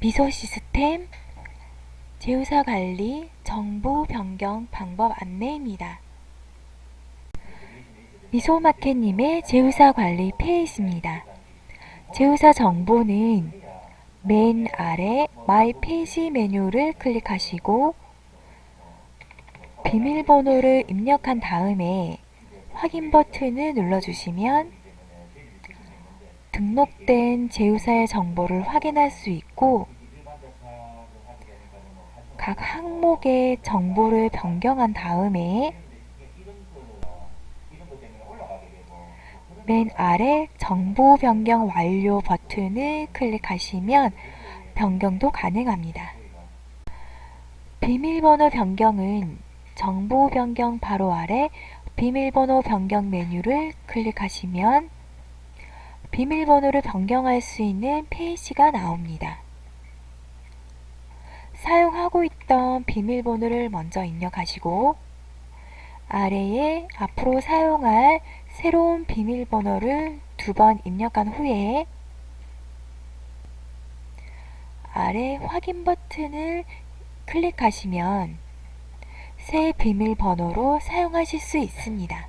미소 시스템 제휴사 관리 정보 변경 방법 안내입니다. 미소마켓님의 제휴사 관리 페이지입니다. 제휴사 정보는 맨 아래 마이 페이지 메뉴를 클릭하시고 비밀번호를 입력한 다음에 확인 버튼을 눌러주시면 등록된 제휴사의 정보를 확인할 수 있고 각 항목의 정보를 변경한 다음에 맨 아래 정보 변경 완료 버튼을 클릭하시면 변경도 가능합니다. 비밀번호 변경은 정보 변경 바로 아래 비밀번호 변경 메뉴를 클릭하시면 비밀번호를 변경할 수 있는 페이지가 나옵니다. 사용하고 있던 비밀번호를 먼저 입력하시고 아래에 앞으로 사용할 새로운 비밀번호를 두 번 입력한 후에 아래 확인 버튼을 클릭하시면 새 비밀번호로 사용하실 수 있습니다.